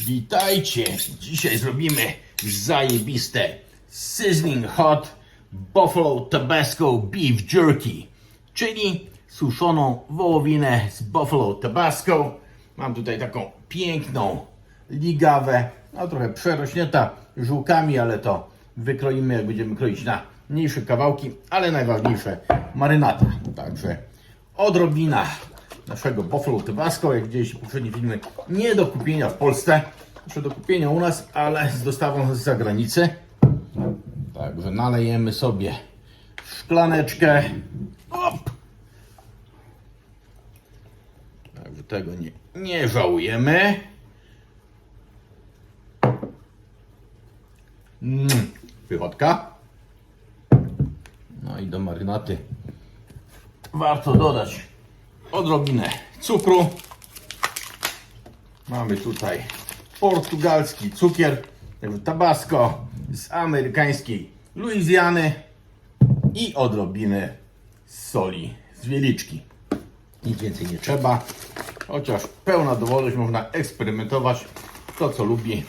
Witajcie! Dzisiaj zrobimy zajebiste Sizzling Hot Buffalo Tabasco Beef Jerky, czyli suszoną wołowinę z Buffalo Tabasco. Mam tutaj taką piękną ligawę, no trochę przerośnięta żółkami, ale to wykroimy jak będziemy kroić na mniejsze kawałki, ale najważniejsze marynata. Także odrobina naszego Buffalo Tabasco, jak widzieliście poprzednie filmy, nie do kupienia w Polsce, znaczy do kupienia u nas, ale z dostawą z zagranicy. Także nalejemy sobie szklaneczkę. Op! Także tego nie, nie żałujemy. Mm, pychotka. No i do marynaty warto dodać odrobinę cukru. Mamy tutaj portugalski cukier, tabasco z amerykańskiej Luizjany i odrobinę soli z wieliczki. Nic więcej nie trzeba, chociaż pełna dowolność, można eksperymentować. To co lubi,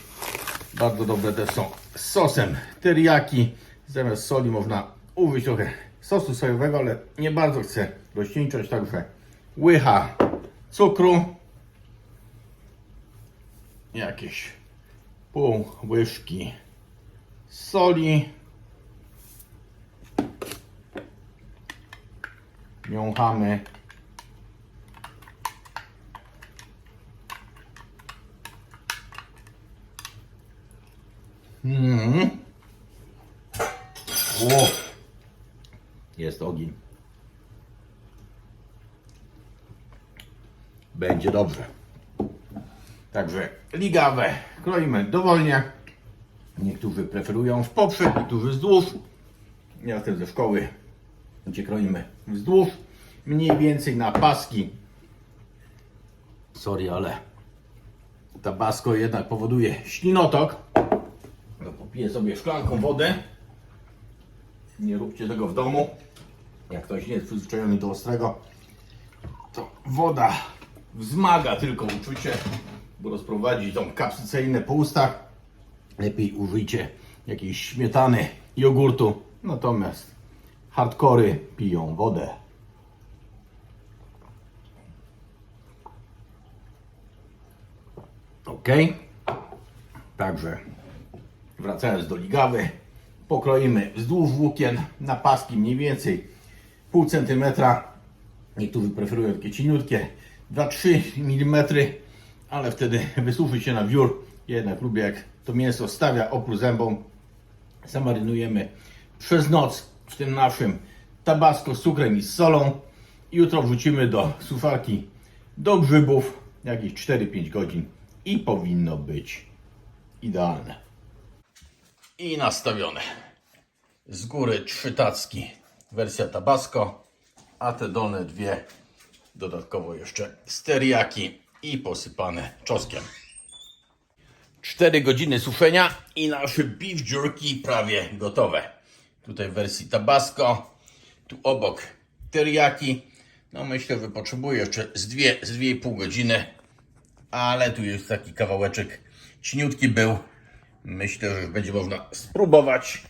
bardzo dobre te są sosem teriyaki. Zamiast soli można użyć trochę sosu sojowego, ale nie bardzo chcę rozcieńczać, także łycha. Cukru, jakieś pół łyżki soli, miąchamy. Mm. O, jest ogień. Będzie dobrze. Także ligawę kroimy dowolnie. Niektórzy preferują w poprzek, niektórzy wzdłuż. Ja jestem ze szkoły, gdzie kroimy wzdłuż. Mniej więcej na paski. Sorry, ale tabasco jednak powoduje ślinotok. No, popiję sobie szklanką wodę. Nie róbcie tego w domu. Jak ktoś nie jest przyzwyczajony do ostrego, to woda wzmaga tylko uczucie, bo rozprowadzi tą kapsyceinę po ustach. Lepiej użyjcie jakiejś śmietany, jogurtu. Natomiast hardkory piją wodę. Ok. Także wracając do ligawy, pokroimy wzdłuż włókien na paski mniej więcej pół centymetra. Niektórzy preferują takie cieniutkie 2-3 mm, ale wtedy wysuszy się na wiór. Jednak lubię jak to mięso stawia opór zębom. Zamarynujemy przez noc w tym naszym tabasco z cukrem i z solą. Jutro wrzucimy do suszarki do grzybów jakieś 4-5 godzin i powinno być idealne. I nastawione. Z góry trzy tacki wersja tabasco, a te dolne dwie dodatkowo jeszcze steriaki i posypane czosnkiem. 4 godziny suszenia i nasze beef jerky prawie gotowe. Tutaj w wersji tabasco, tu obok teriyaki. No myślę, że potrzebuję jeszcze z 2 z 2,5 godziny, ale tu jest taki kawałeczek cieniutki był. Myślę, że będzie można spróbować.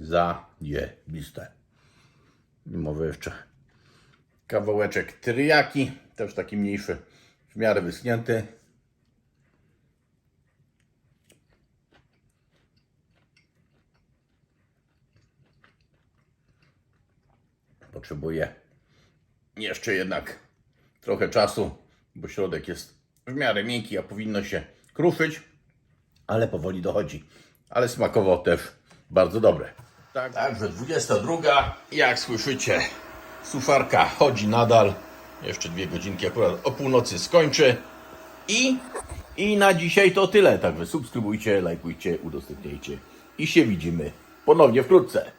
Zajebiste. Może jeszcze kawałeczek teriyaki, też taki mniejszy, w miarę wyschnięty. Potrzebuję jeszcze jednak trochę czasu, bo środek jest w miarę miękki, a powinno się kruszyć, ale powoli dochodzi. Ale smakowo też bardzo dobre. Tak, także 22. Jak słyszycie, suszarka chodzi nadal. Jeszcze dwie godzinki akurat o północy skończy. I, I na dzisiaj to tyle. Także subskrybujcie, lajkujcie, udostępniajcie. I się widzimy ponownie wkrótce.